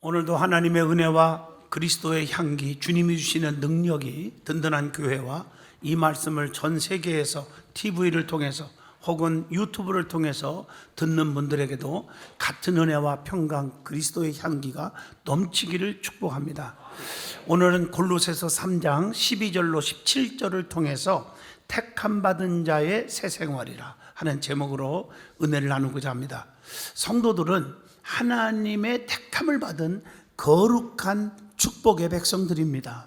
오늘도 하나님의 은혜와 그리스도의 향기, 주님이 주시는 능력이 든든한 교회와 이 말씀을 전 세계에서 TV를 통해서 혹은 유튜브를 통해서 듣는 분들에게도 같은 은혜와 평강, 그리스도의 향기가 넘치기를 축복합니다. 오늘은 골로새서 3장 12절로 17절을 통해서 택함 받은 자의 새 생활이라 하는 제목으로 은혜를 나누고자 합니다. 성도들은 하나님의 택함을 받은 거룩한 축복의 백성들입니다.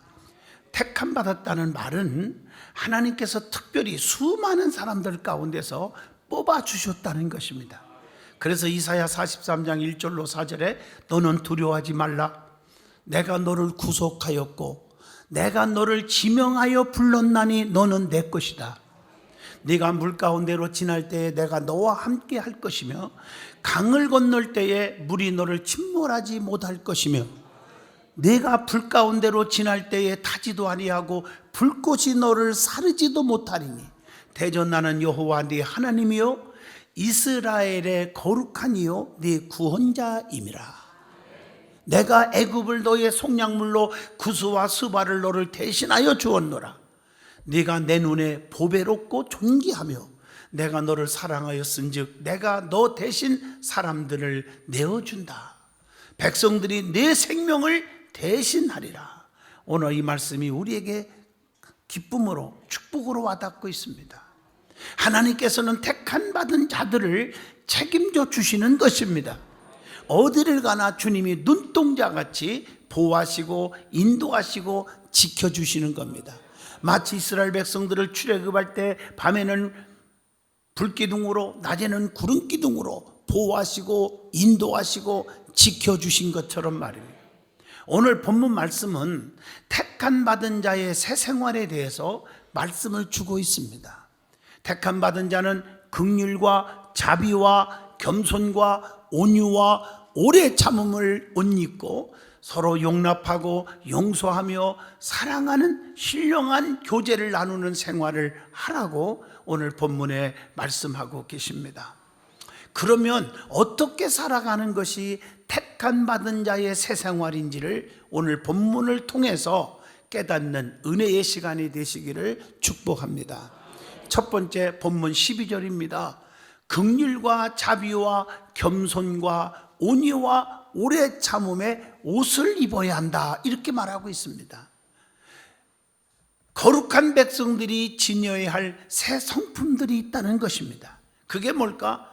택함 받았다는 말은 하나님께서 특별히 수많은 사람들 가운데서 뽑아 주셨다는 것입니다. 그래서 이사야 43장 1절로 4절에 너는 두려워하지 말라. 내가 너를 구속하였고 내가 너를 지명하여 불렀나니 너는 내 것이다. 네가 물 가운데로 지날 때에 내가 너와 함께 할 것이며 강을 건널 때에 물이 너를 침몰하지 못할 것이며 네가 불 가운데로 지날 때에 타지도 아니하고 불꽃이 너를 사르지도 못하리니 대전 나는 여호와 네 하나님이요 이스라엘의 거룩한 이요 네 구원자임이라. 내가 애굽을 너의 속량물로 구수와 수바를 너를 대신하여 주었노라. 네가 내 눈에 보배롭고 존귀하며 내가 너를 사랑하였은즉 내가 너 대신 사람들을 내어 준다. 백성들이 내 생명을 대신하리라. 오늘 이 말씀이 우리에게 기쁨으로 축복으로 와닿고 있습니다. 하나님께서는 택한 받은 자들을 책임져 주시는 것입니다. 어디를 가나 주님이 눈동자 같이 보호하시고 인도하시고 지켜주시는 겁니다. 마치 이스라엘 백성들을 출애굽할 때 밤에는 불기둥으로 낮에는 구름 기둥으로 보호하시고 인도하시고 지켜주신 것처럼 말입니다. 오늘 본문 말씀은 택한 받은 자의 새 생활에 대해서 말씀을 주고 있습니다. 택한 받은 자는 극률과 자비와 겸손과 온유와 오래 참음을 옷 입고 서로 용납하고 용서하며 사랑하는 신령한 교제를 나누는 생활을 하라고 오늘 본문에 말씀하고 계십니다. 그러면 어떻게 살아가는 것이 택한 받은 자의 새 생활인지를 오늘 본문을 통해서 깨닫는 은혜의 시간이 되시기를 축복합니다. 첫 번째 본문 12절입니다. 극률과 자비와 겸손과 온유와 오래 참음에 옷을 입어야 한다. 이렇게 말하고 있습니다. 거룩한 백성들이 지녀야 할 새 성품들이 있다는 것입니다. 그게 뭘까?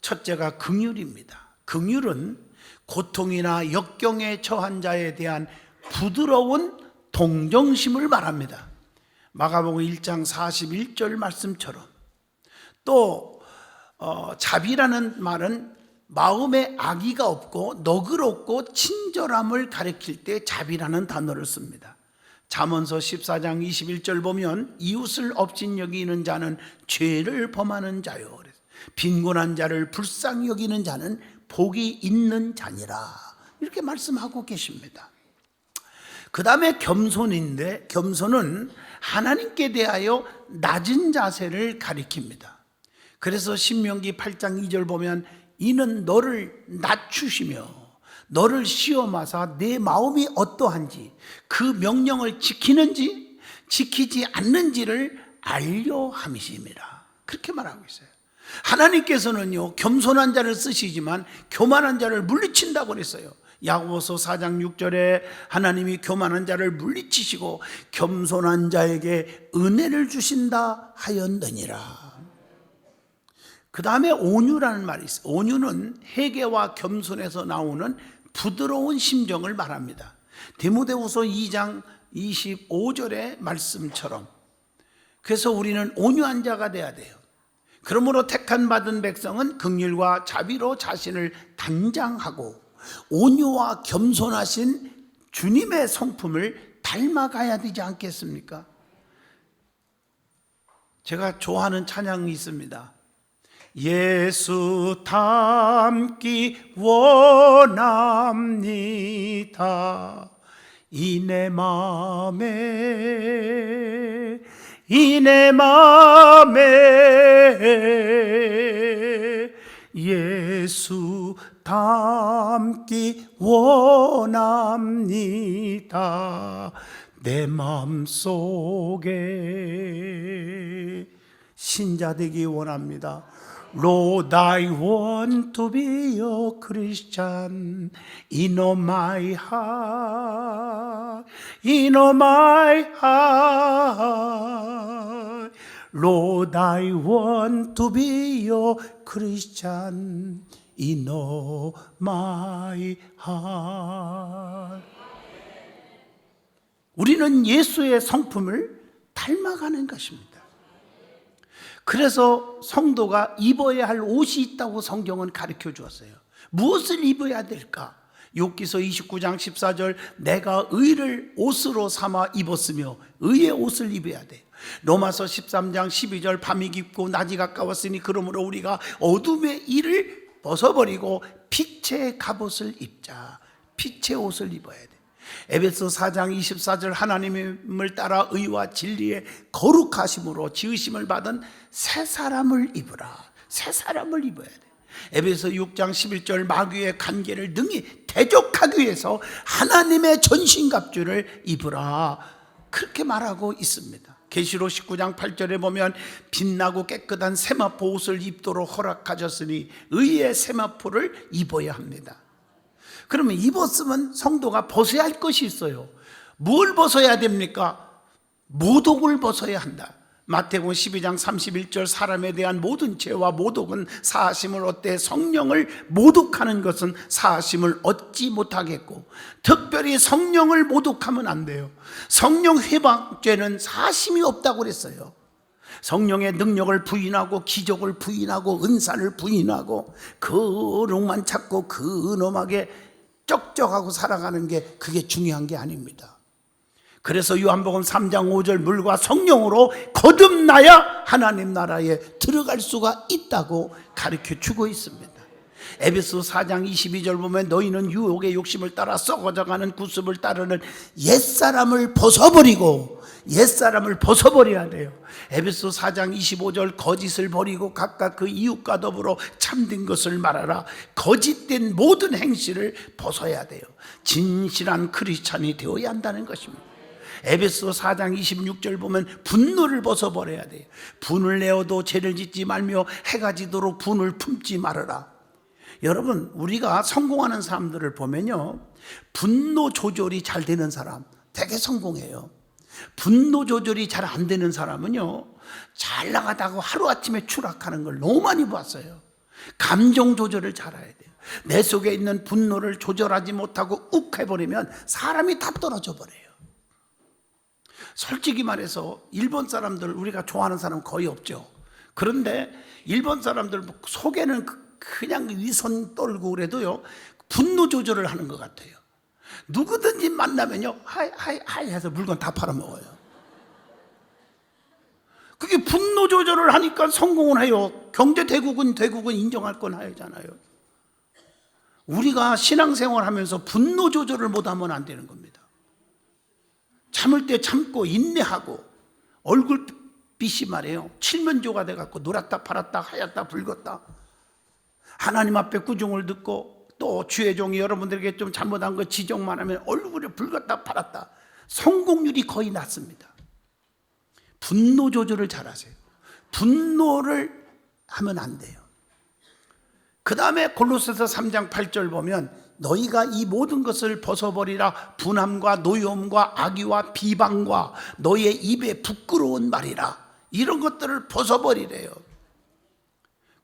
첫째가 긍휼입니다. 긍휼은 고통이나 역경에 처한 자에 대한 부드러운 동정심을 말합니다. 마가복음 1장 41절 말씀처럼 또 어, 자비라는 말은 마음에 악의가 없고 너그럽고 친절함을 가리킬 때 자비라는 단어를 씁니다. 잠언서 14장 21절 보면 이웃을 업신 여기는 자는 죄를 범하는 자요. 빈곤한 자를 불쌍히 여기는 자는 복이 있는 자니라. 이렇게 말씀하고 계십니다. 그 다음에 겸손인데 겸손은 하나님께 대하여 낮은 자세를 가리킵니다. 그래서 신명기 8장 2절 보면 이는 너를 낮추시며 너를 시험하사 내 마음이 어떠한지 그 명령을 지키는지 지키지 않는지를 알려 함이십니다. 그렇게 말하고 있어요. 하나님께서는요 겸손한 자를 쓰시지만 교만한 자를 물리친다고 그랬어요. 야고보서 4장 6절에 하나님이 교만한 자를 물리치시고 겸손한 자에게 은혜를 주신다 하였느니라. 그 다음에 온유라는 말이 있어요. 온유는 회개와 겸손에서 나오는 부드러운 심정을 말합니다. 디모데후서 2장 25절의 말씀처럼 그래서 우리는 온유한 자가 돼야 돼요. 그러므로 택한 받은 백성은 극률과 자비로 자신을 단장하고 온유와 겸손하신 주님의 성품을 닮아가야 되지 않겠습니까? 제가 좋아하는 찬양이 있습니다. 예수 닮기 원합니다. 이내 맘에 이내 맘에 예수 닮기 원합니다. 내 마음 속에 신자 되기 원합니다. Lord, I want to be a Christian in all my heart, in all my heart. Lord, I want to be a Christian in all my heart. 우리는 예수의 성품을 닮아가는 것입니다. 그래서 성도가 입어야 할 옷이 있다고 성경은 가르쳐 주었어요. 무엇을 입어야 될까? 욥기서 29장 14절 내가 의를 옷으로 삼아 입었으며 의의 옷을 입어야 돼. 로마서 13장 12절 밤이 깊고 낮이 가까웠으니 그러므로 우리가 어둠의 일을 벗어버리고 빛의 갑옷을 입자. 빛의 옷을 입어야 돼. 에베소 4장 24절 하나님을 따라 의와 진리의 거룩하심으로 지으심을 받은 새 사람을 입으라. 새 사람을 입어야 돼. 에베소 6장 11절 마귀의 관계를 능히 대적하기 위해서 하나님의 전신갑주를 입으라. 그렇게 말하고 있습니다. 계시록 19장 8절에 보면 빛나고 깨끗한 세마포 옷을 입도록 허락하셨으니 의의 세마포를 입어야 합니다. 그러면 입었으면 성도가 벗어야 할 것이 있어요. 뭘 벗어야 됩니까? 모독을 벗어야 한다. 마태복음 12장 31절 사람에 대한 모든 죄와 모독은 사하심을 얻되 성령을 모독하는 것은 사하심을 얻지 못하겠고 특별히 성령을 모독하면 안 돼요. 성령 회방죄는 사심이 없다고 그랬어요. 성령의 능력을 부인하고 기적을 부인하고 은사를 부인하고 그 롱만 찾고 그 놈하게 쩍쩍하고 살아가는 게 그게 중요한 게 아닙니다. 그래서 요한복음 3장 5절 물과 성령으로 거듭나야 하나님 나라에 들어갈 수가 있다고 가르쳐 주고 있습니다. 에베소 4장 22절 보면 너희는 유혹의 욕심을 따라 썩어져가는 구습을 따르는 옛사람을 벗어버리고 옛사람을 벗어버려야 돼요. 에베소 4장 25절 거짓을 버리고 각각 그 이웃과 더불어 참된 것을 말하라. 거짓된 모든 행실을 벗어야 돼요. 진실한 크리스찬이 되어야 한다는 것입니다. 에베소 4장 26절 보면 분노를 벗어버려야 돼요. 분을 내어도 죄를 짓지 말며 해가 지도록 분을 품지 말아라. 여러분, 우리가 성공하는 사람들을 보면요. 분노 조절이 잘 되는 사람 되게 성공해요. 분노 조절이 잘 안 되는 사람은요. 잘 나가다가 하루아침에 추락하는 걸 너무 많이 봤어요. 감정 조절을 잘해야 돼요. 내 속에 있는 분노를 조절하지 못하고 욱 해버리면 사람이 다 떨어져 버려요. 솔직히 말해서 일본 사람들 우리가 좋아하는 사람 거의 없죠. 그런데 일본 사람들 속에는 그- 그냥 위선 떨고 그래도요 분노 조절을 하는 것 같아요. 누구든지 만나면요 하이 하이 하이 해서 물건 다 팔아먹어요. 그게 분노 조절을 하니까 성공을 해요. 경제 대국은 대국은 인정할 건 하잖아요. 우리가 신앙생활 하면서 분노 조절을 못하면 안 되는 겁니다. 참을 때 참고 인내하고 얼굴빛이 말이에요. 칠면조가 돼갖고 놀았다 팔았다 하였다 붉었다. 하나님 앞에 구중을 듣고 또 주의 종이 여러분들에게 좀 잘못한 거 지적만 하면 얼굴이 붉었다 팔았다. 성공률이 거의 낮습니다. 분노 조절을 잘하세요. 분노를 하면 안 돼요. 그 다음에 골로새서 3장 8절 보면 너희가 이 모든 것을 벗어버리라 분함과 노여움과 악의와 비방과 너희의 입에 부끄러운 말이라 이런 것들을 벗어버리래요.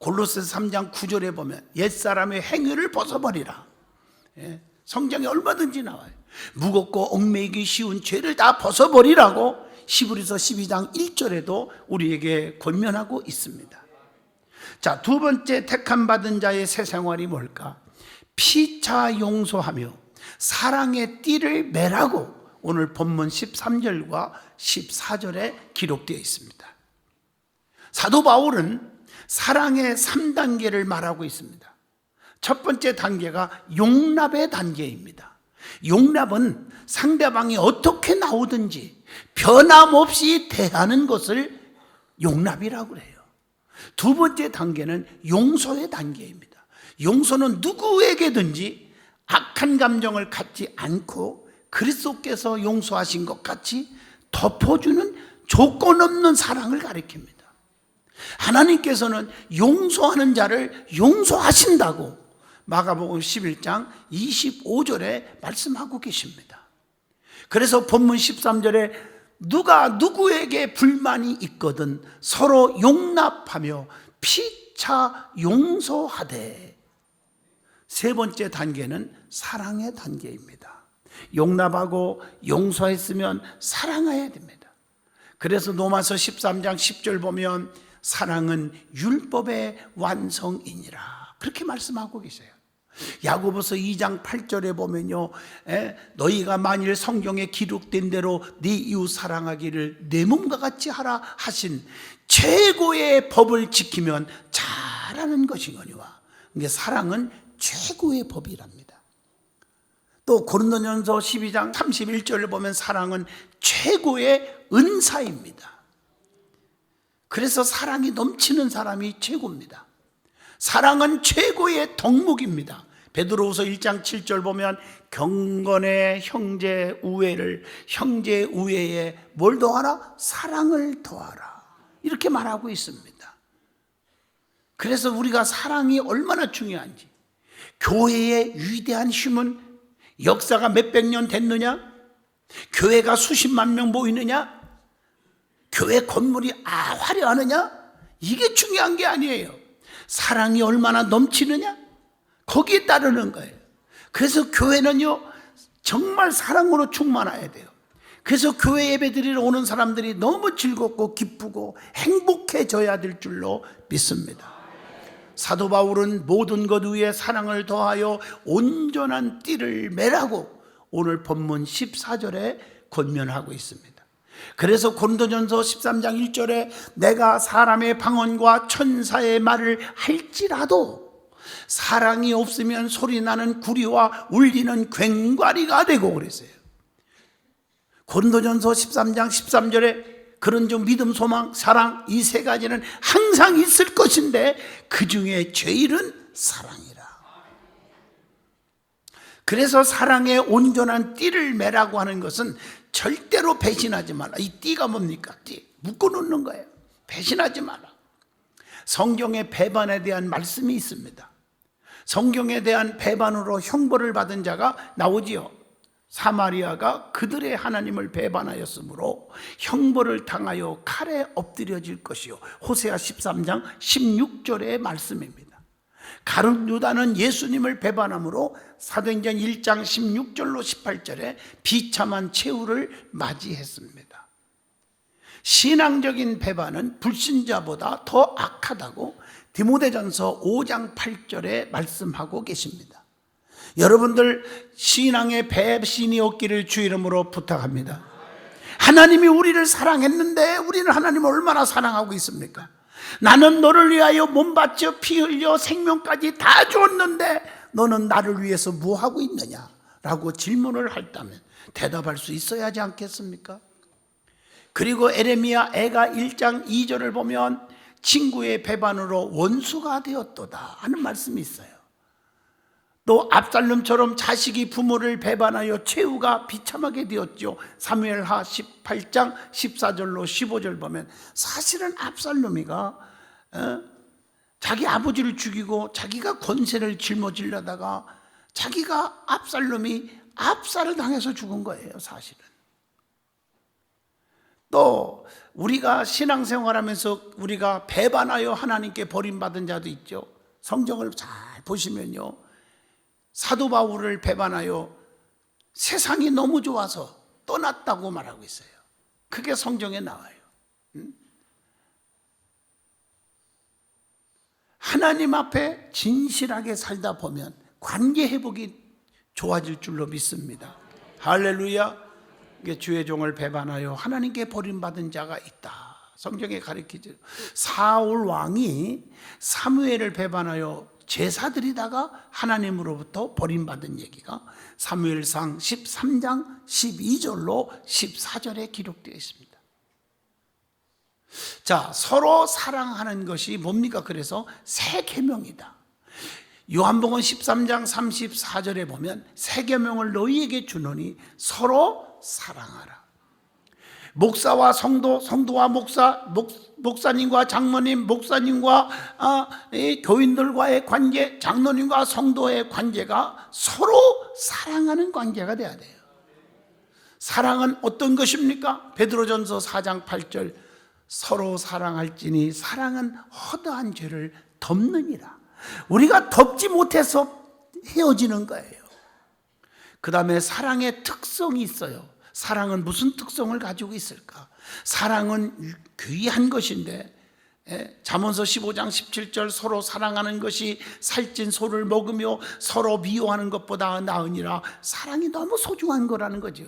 골로새서 3장 9절에 보면 옛사람의 행위를 벗어버리라. 예, 성경에 얼마든지 나와요. 무겁고 얽매이기 쉬운 죄를 다 벗어버리라고 시브리서 12장 1절에도 우리에게 권면하고 있습니다. 자, 두 번째 택함 받은 자의 새 생활이 뭘까? 피차 용서하며 사랑의 띠를 매라고 오늘 본문 13절과 14절에 기록되어 있습니다. 사도 바울은 사랑의 3단계를 말하고 있습니다. 첫 번째 단계가 용납의 단계입니다. 용납은 상대방이 어떻게 나오든지 변함없이 대하는 것을 용납이라고 해요. 두 번째 단계는 용서의 단계입니다. 용서는 누구에게든지 악한 감정을 갖지 않고 그리스도께서 용서하신 것 같이 덮어주는 조건 없는 사랑을 가리킵니다. 하나님께서는 용서하는 자를 용서하신다고 마가복음 11장 25절에 말씀하고 계십니다. 그래서 본문 13절에 누가 누구에게 불만이 있거든 서로 용납하며 피차 용서하되 세 번째 단계는 사랑의 단계입니다. 용납하고 용서했으면 사랑해야 됩니다. 그래서 로마서 13장 10절 보면 사랑은 율법의 완성이니라. 그렇게 말씀하고 계세요. 야고보서 2장 8절에 보면요. 에, 너희가 만일 성경에 기록된 대로 네 이웃 사랑하기를 내 몸과 같이 하라 하신 최고의 법을 지키면 잘하는 것이거니와. 이게 사랑은 최고의 법이랍니다. 또 고린도전서 12장 31절을 보면 사랑은 최고의 은사입니다. 그래서 사랑이 넘치는 사람이 최고입니다. 사랑은 최고의 덕목입니다. 베드로후서 1장 7절 보면 경건의 형제 우애를 형제 우애에 뭘 더하라? 사랑을 더하라. 이렇게 말하고 있습니다. 그래서 우리가 사랑이 얼마나 중요한지 교회의 위대한 힘은 역사가 몇백 년 됐느냐? 교회가 수십만 명 모이느냐? 교회 건물이 아 화려하느냐? 이게 중요한 게 아니에요. 사랑이 얼마나 넘치느냐? 거기에 따르는 거예요. 그래서 교회는요, 정말 사랑으로 충만해야 돼요. 그래서 교회 예배 드리러 오는 사람들이 너무 즐겁고 기쁘고 행복해져야 될 줄로 믿습니다. 사도 바울은 모든 것 위에 사랑을 더하여 온전한 띠를 매라고 오늘 본문 14절에 권면하고 있습니다. 그래서 고린도전서 13장 1절에 내가 사람의 방언과 천사의 말을 할지라도 사랑이 없으면 소리 나는 구리와 울리는 괭과리가 되고 그랬어요. 고린도전서 13장 13절에 그런 좀 믿음, 소망, 사랑 이 세 가지는 항상 있을 것인데 그 중에 제일은 사랑이라. 그래서 사랑의 온전한 띠를 매라고 하는 것은 절대로 배신하지 말라. 이 띠가 뭡니까? 띠. 묶어 놓는 거예요. 배신하지 마라. 성경의 배반에 대한 말씀이 있습니다. 성경에 대한 배반으로 형벌을 받은 자가 나오지요. 사마리아가 그들의 하나님을 배반하였으므로 형벌을 당하여 칼에 엎드려질 것이요. 호세아 13장 16절의 말씀입니다. 가룟 유다는 예수님을 배반함으로 사도행전 1장 16절로 18절에 비참한 최후를 맞이했습니다. 신앙적인 배반은 불신자보다 더 악하다고 디모데전서 5장 8절에 말씀하고 계십니다. 여러분들 신앙의 배신이 없기를 주 이름으로 부탁합니다. 하나님이 우리를 사랑했는데 우리는 하나님을 얼마나 사랑하고 있습니까? 나는 너를 위하여 몸 바쳐 피 흘려 생명까지 다 줬는데 너는 나를 위해서 뭐 하고 있느냐? 라고 질문을 했다면 대답할 수 있어야 하지 않겠습니까? 그리고 에레미야 애가 1장 2절을 보면 친구의 배반으로 원수가 되었도다 하는 말씀이 있어요. 또 압살롬처럼 자식이 부모를 배반하여 최후가 비참하게 되었죠. 사무엘하 18장 14절로 15절 보면 사실은 압살롬이가 어? 자기 아버지를 죽이고 자기가 권세를 짊어지려다가 자기가 압살롬이 압살을 당해서 죽은 거예요, 사실은. 또 우리가 신앙생활하면서 우리가 배반하여 하나님께 버림받은 자도 있죠. 성경을 잘 보시면요. 사도 바울을 배반하여 세상이 너무 좋아서 떠났다고 말하고 있어요. 그게 성경에 나와요. 하나님 앞에 진실하게 살다 보면 관계 회복이 좋아질 줄로 믿습니다. 할렐루야. 주의 종을 배반하여 하나님께 버림받은 자가 있다. 성경에 가르치죠. 사울 왕이 사무엘을 배반하여 제사드리다가 하나님으로부터 버림받은 얘기가 사무엘상 13장 12절로 14절에 기록되어 있습니다. 자, 서로 사랑하는 것이 뭡니까? 그래서 새 계명이다. 요한복음 13장 34절에 보면 세 계명을 너희에게 주노니 서로 사랑하라. 목사와 성도, 성도와 목사, 목, 목사님과 장로님, 목사님과 아, 이 교인들과의 관계, 장로님과 성도의 관계가 서로 사랑하는 관계가 돼야 돼요. 사랑은 어떤 것입니까? 베드로전서 4장 8절 서로 사랑할지니 사랑은 허다한 죄를 덮느니라. 우리가 덮지 못해서 헤어지는 거예요. 그 다음에 사랑의 특성이 있어요. 사랑은 무슨 특성을 가지고 있을까? 사랑은 귀한 것인데, 예, 잠언서 15장 17절 서로 사랑하는 것이 살찐 소를 먹으며 서로 미워하는 것보다 나으니라. 사랑이 너무 소중한 거라는 거죠.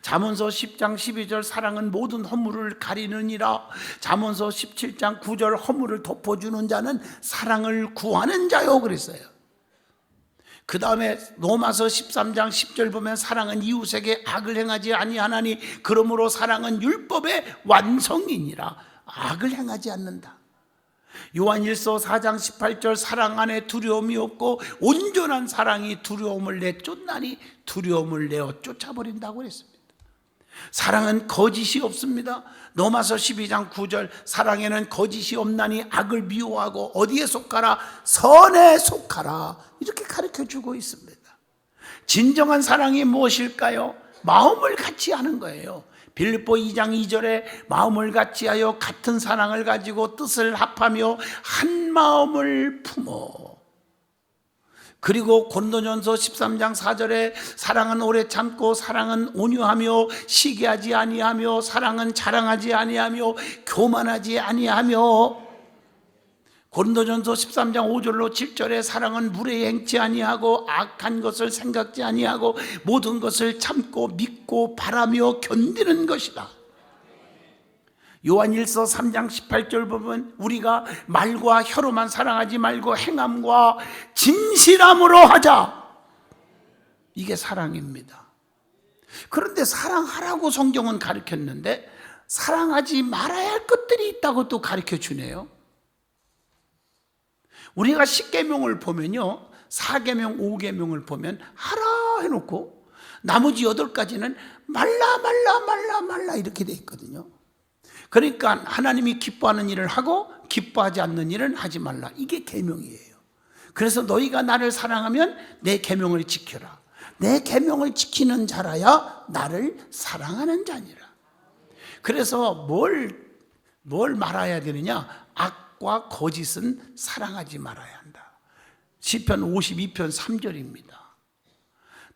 잠언서 10장 12절 사랑은 모든 허물을 가리느니라. 잠언서 17장 9절 허물을 덮어주는 자는 사랑을 구하는 자요 그랬어요. 그 다음에 로마서 13장 10절 보면 사랑은 이웃에게 악을 행하지 아니하나니 그러므로 사랑은 율법의 완성이니라 악을 행하지 않는다. 요한일서 4장 18절 사랑 안에 두려움이 없고 온전한 사랑이 두려움을 내쫓나니 두려움을 내어 쫓아버린다고 그랬습니다. 사랑은 거짓이 없습니다. 로마서 12장 9절 사랑에는 거짓이 없나니 악을 미워하고 어디에 속하라 선에 속하라 이렇게 가르쳐 주고 있습니다. 진정한 사랑이 무엇일까요? 마음을 같이 하는 거예요. 빌립보 2장 2절에 마음을 같이 하여 같은 사랑을 가지고 뜻을 합하며 한 마음을 품어 그리고 고린도전서 13장 4절에 사랑은 오래 참고 사랑은 온유하며 시기하지 아니하며 사랑은 자랑하지 아니하며 교만하지 아니하며 고린도전서 13장 5절로 7절에 사랑은 물에 행치 아니하고 악한 것을 생각지 아니하고 모든 것을 참고 믿고 바라며 견디는 것이다. 요한일서 3장 18절 보면 우리가 말과 혀로만 사랑하지 말고 행함과 진실함으로 하자. 이게 사랑입니다. 그런데 사랑하라고 성경은 가르쳤는데 사랑하지 말아야 할 것들이 있다고 또 가르쳐 주네요. 우리가 10계명을 보면요. 4계명, 5계명을 보면 하라 해 놓고 나머지 8가지는 말라 말라 말라 말라 이렇게 돼 있거든요. 그러니까 하나님이 기뻐하는 일을 하고 기뻐하지 않는 일은 하지 말라. 이게 계명이에요. 그래서 너희가 나를 사랑하면 내 계명을 지켜라. 내 계명을 지키는 자라야 나를 사랑하는 자니라. 그래서 뭘, 뭘 말아야 되느냐? 악과 거짓은 사랑하지 말아야 한다. 시편 52편 3절입니다.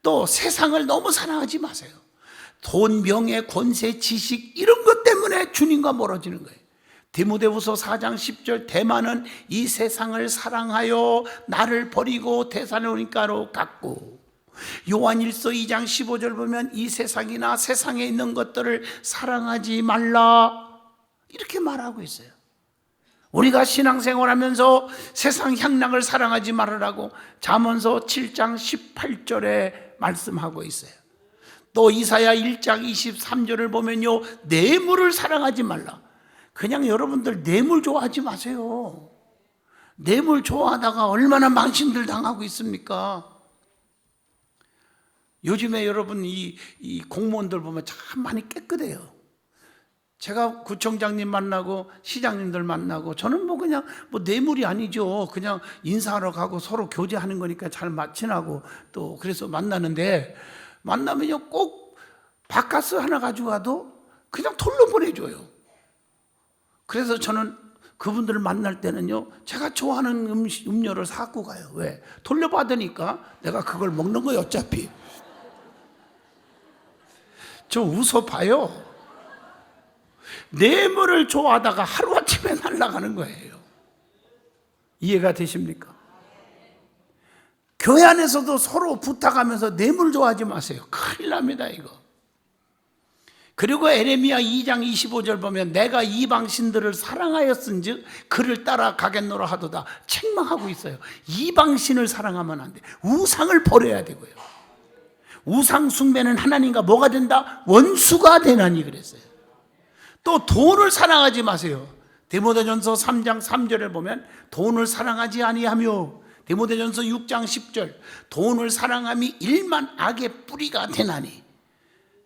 또 세상을 너무 사랑하지 마세요. 돈, 명예, 권세, 지식 이런 것 때문에 주님과 멀어지는 거예요. 디모데후서 4장 10절 대만은 이 세상을 사랑하여 나를 버리고 대사로니까로 갔고 요한일서 2장 15절 보면 이 세상이나 세상에 있는 것들을 사랑하지 말라 이렇게 말하고 있어요. 우리가 신앙생활하면서 세상 향락을 사랑하지 말으라고 잠언서 7장 18절에 말씀하고 있어요. 또 이사야 1장 23절을 보면요. 뇌물을 사랑하지 말라. 그냥 여러분들 뇌물 좋아하지 마세요. 뇌물 좋아하다가 얼마나 망신들 당하고 있습니까? 요즘에 여러분 이, 이 공무원들 보면 참 많이 깨끗해요. 제가 구청장님 만나고 시장님들 만나고 저는 뭐 그냥 뭐 뇌물이 아니죠. 그냥 인사하러 가고 서로 교제하는 거니까 잘 맞친하고 또 그래서 만나는데 만나면요 꼭 바카스 하나 가지고 와도 그냥 톨로 보내줘요. 그래서 저는 그분들을 만날 때는요 제가 좋아하는 음식, 음료를 사갖고 가요. 왜? 돌려받으니까 내가 그걸 먹는 거예요 어차피. 저 웃어봐요. 뇌물을 좋아하다가 하루아침에 날아가는 거예요. 이해가 되십니까? 교회 안에서도 서로 부탁하면서 뇌물 좋아하지 마세요. 큰일 납니다, 이거. 그리고 에레미야 2장 25절 보면 내가 이방신들을 사랑하였은즉 그를 따라 가겠노라 하도다 책망하고 있어요. 이방신을 사랑하면 안 돼. 우상을 버려야 되고요. 우상 숭배는 하나님과 뭐가 된다? 원수가 되나니 그랬어요. 또 돈을 사랑하지 마세요. 데모데전서 3장 3절에 보면 돈을 사랑하지 아니하며 디모데전서 6장 10절 돈을 사랑함이 일만 악의 뿌리가 되나니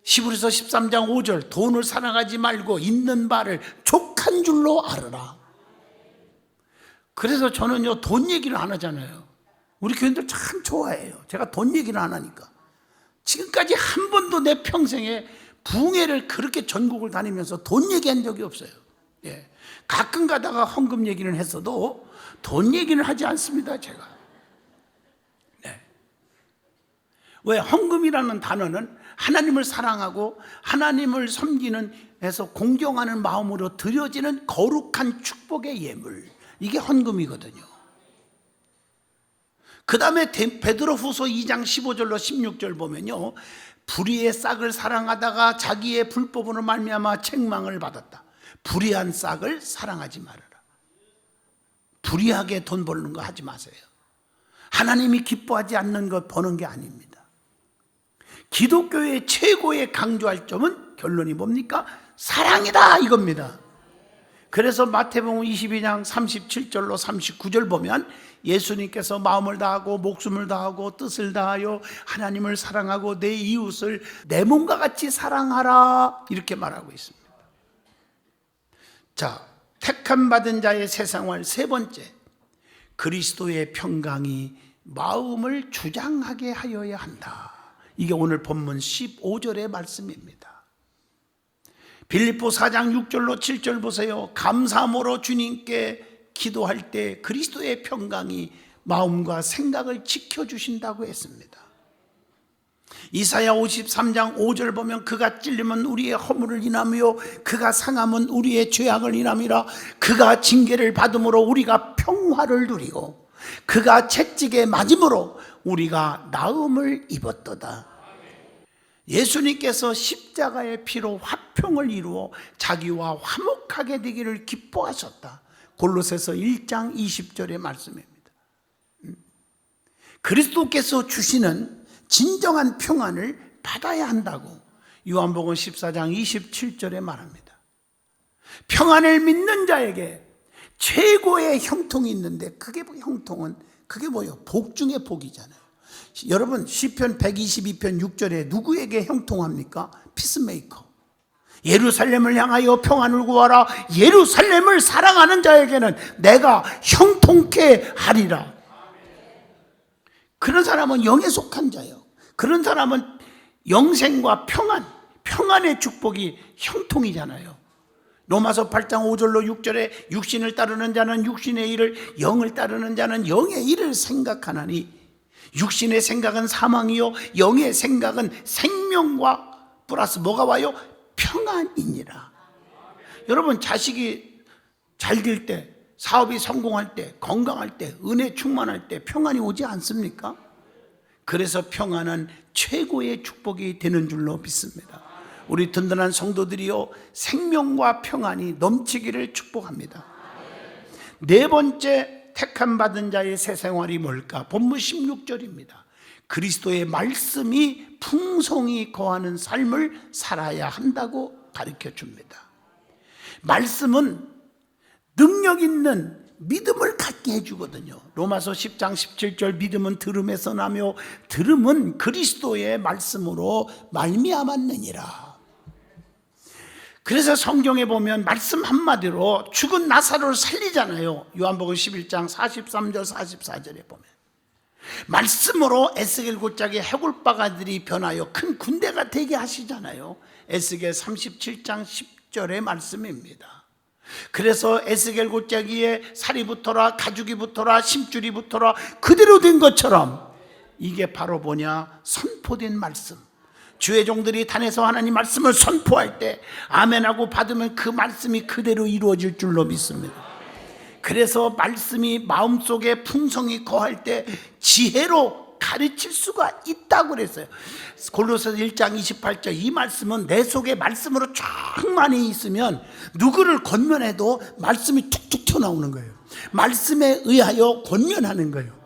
시부리서 13장 5절 돈을 사랑하지 말고 있는 바를 족한 줄로 알아라. 그래서 저는요 돈 얘기를 안 하잖아요. 우리 교인들 참 좋아해요. 제가 돈 얘기를 안 하니까. 지금까지 한 번도 내 평생에 부흥회를 그렇게 전국을 다니면서 돈 얘기한 적이 없어요. 예. 가끔 가다가 헌금 얘기는 했어도 돈 얘기는 하지 않습니다, 제가. 네. 왜 헌금이라는 단어는 하나님을 사랑하고 하나님을 섬기는 해서 공경하는 마음으로 드려지는 거룩한 축복의 예물. 이게 헌금이거든요. 그 다음에 베드로 후서 2장 15절로 16절 보면요. 불의의 싹을 사랑하다가 자기의 불법으로 말미암아 책망을 받았다. 불의한 싹을 사랑하지 말아라. 불의하게 돈 벌는 거 하지 마세요. 하나님이 기뻐하지 않는 것 버는 게 아닙니다. 기독교의 최고의 강조할 점은 결론이 뭡니까? 사랑이다 이겁니다. 그래서 마태복음 22장 37절로 39절 보면 예수님께서 마음을 다하고 목숨을 다하고 뜻을 다하여 하나님을 사랑하고 내 이웃을 내 몸과 같이 사랑하라 이렇게 말하고 있습니다. 자, 택함 받은 자의 새 생활 세 번째 그리스도의 평강이 마음을 주장하게 하여야 한다. 이게 오늘 본문 15절의 말씀입니다. 빌립보 4장 6절로 7절 보세요. 감사함으로 주님께 기도할 때 그리스도의 평강이 마음과 생각을 지켜주신다고 했습니다. 이사야 53장 5절 보면 그가 찔리면 우리의 허물을 인하며 그가 상함은 우리의 죄악을 인함이라 그가 징계를 받음으로 우리가 평화를 누리고 그가 채찍에 맞음으로 우리가 나음을 입었도다. 예수님께서 십자가의 피로 화평을 이루어 자기와 화목하게 되기를 기뻐하셨다. 골로새서 1장 20절의 말씀입니다. 음. 그리스도께서 주시는 진정한 평안을 받아야 한다고 요한복음 14장 27절에 말합니다. 평안을 믿는 자에게 최고의 형통이 있는데 그게 뭐 형통은 그게 뭐예요? 복 중의 복이잖아요. 여러분 시편 122편 6절에 누구에게 형통합니까? 피스메이커. 예루살렘을 향하여 평안을 구하라. 예루살렘을 사랑하는 자에게는 내가 형통케 하리라. 그런 사람은 영에 속한 자요. 그런 사람은 영생과 평안, 평안의 축복이 형통이잖아요. 로마서 8장 5절로 6절에 육신을 따르는 자는 육신의 일을 영을 따르는 자는 영의 일을 생각하나니 육신의 생각은 사망이요 영의 생각은 생명과 플러스 뭐가 와요? 평안이니라. 여러분 자식이 잘 될 때, 사업이 성공할 때, 건강할 때, 은혜 충만할 때 평안이 오지 않습니까? 그래서 평안은 최고의 축복이 되는 줄로 믿습니다. 우리 든든한 성도들이요 생명과 평안이 넘치기를 축복합니다. 네 번째 택함 받은 자의 새 생활이 뭘까? 본문 16절입니다. 그리스도의 말씀이 풍성히 거하는 삶을 살아야 한다고 가르쳐 줍니다. 말씀은 능력 있는 믿음을 갖게 해주거든요. 로마서 10장 17절 믿음은 들음에서 나며 들음은 그리스도의 말씀으로 말미암았느니라. 그래서 성경에 보면 말씀 한마디로 죽은 나사로를 살리잖아요. 요한복음 11장 43절 44절에 보면 말씀으로 에스겔 골짜기 해골바가들이 변하여 큰 군대가 되게 하시잖아요. 에스겔 37장 10절의 말씀입니다. 그래서 에스겔 골짜기에 살이 붙어라 가죽이 붙어라 심줄이 붙어라 그대로 된 것처럼 이게 바로 뭐냐 선포된 말씀 주의 종들이 단에서 하나님 말씀을 선포할 때 아멘하고 받으면 그 말씀이 그대로 이루어질 줄로 믿습니다. 그래서 말씀이 마음속에 풍성이 거할 때 지혜로 가르칠 수가 있다고 그랬어요. 골로새서 1장 28절 이 말씀은 내 속에 말씀으로 충만히 있으면 누구를 권면해도 말씀이 툭툭 튀어나오는 거예요. 말씀에 의하여 권면하는 거예요.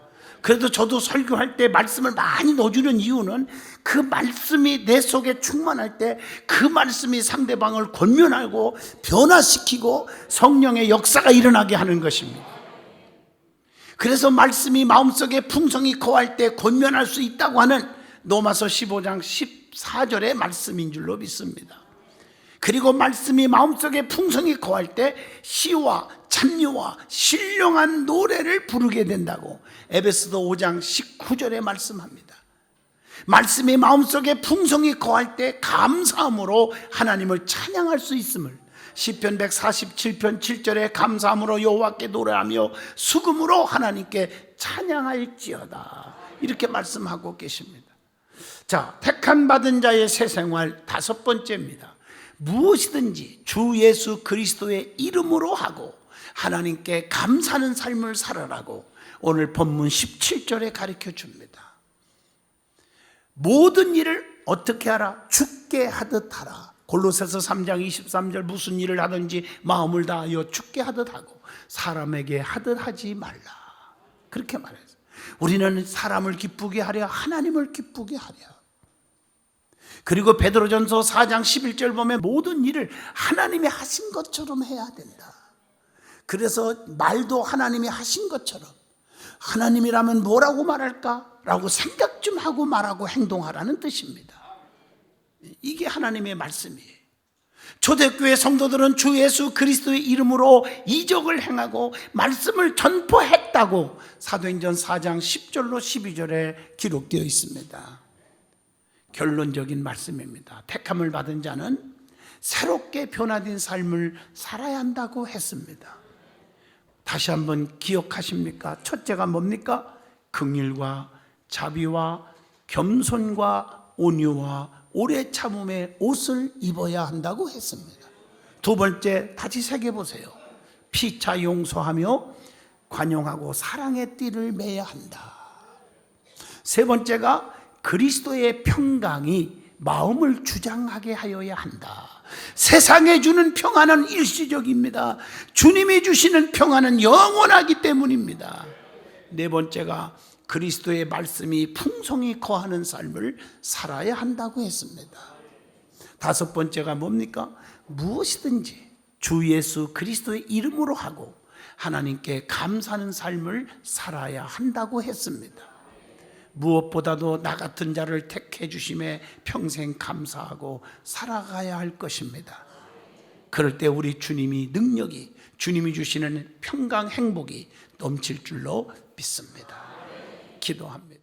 그래도 저도 설교할 때 말씀을 많이 넣어주는 이유는 그 말씀이 내 속에 충만할 때 그 말씀이 상대방을 권면하고 변화시키고 성령의 역사가 일어나게 하는 것입니다. 그래서 말씀이 마음속에 풍성히 거할 때 권면할 수 있다고 하는 로마서 15장 14절의 말씀인 줄로 믿습니다. 그리고 말씀이 마음속에 풍성히 거할 때 시와 찬미와 신령한 노래를 부르게 된다고 에베소도 5장 19절에 말씀합니다. 말씀이 마음속에 풍성히 거할 때 감사함으로 하나님을 찬양할 수 있음을 시편 147편 7절에 감사함으로 여호와께 노래하며 수금으로 하나님께 찬양할지어다 이렇게 말씀하고 계십니다. 자, 택한 받은 자의 새 생활 다섯 번째입니다. 무엇이든지 주 예수 그리스도의 이름으로 하고 하나님께 감사하는 삶을 살아라고 오늘 본문 17절에 가르쳐 줍니다. 모든 일을 어떻게 하라? 죽게 하듯 하라. 골로새서 3장 23절 무슨 일을 하든지 마음을 다하여 죽게 하듯 하고 사람에게 하듯 하지 말라. 그렇게 말했어요. 우리는 사람을 기쁘게 하려 하나님을 기쁘게 하려. 그리고 베드로전서 4장 11절 보면 모든 일을 하나님이 하신 것처럼 해야 된다. 그래서 말도 하나님이 하신 것처럼 하나님이라면 뭐라고 말할까? 라고 생각 좀 하고 말하고 행동하라는 뜻입니다. 이게 하나님의 말씀이에요. 초대교회 성도들은 주 예수 그리스도의 이름으로 이적을 행하고 말씀을 전포했다고 사도행전 4장 10절로 12절에 기록되어 있습니다. 결론적인 말씀입니다. 택함을 받은 자는 새롭게 변화된 삶을 살아야 한다고 했습니다. 다시 한번 기억하십니까? 첫째가 뭡니까? 긍휼과 자비와 겸손과 온유와 오래 참음의 옷을 입어야 한다고 했습니다. 두 번째 다시 새겨 보세요. 피차 용서하며 관용하고 사랑의 띠를 매야 한다. 세 번째가 그리스도의 평강이 마음을 주장하게 하여야 한다. 세상에 주는 평안은 일시적입니다. 주님이 주시는 평안은 영원하기 때문입니다. 네 번째가 그리스도의 말씀이 풍성히 거하는 삶을 살아야 한다고 했습니다. 다섯 번째가 뭡니까? 무엇이든지 주 예수 그리스도의 이름으로 하고 하나님께 감사하는 삶을 살아야 한다고 했습니다. 무엇보다도 나 같은 자를 택해 주심에 평생 감사하고 살아가야 할 것입니다. 그럴 때 우리 주님이 능력이 주님이 주시는 평강 행복이 넘칠 줄로 믿습니다. 기도합니다.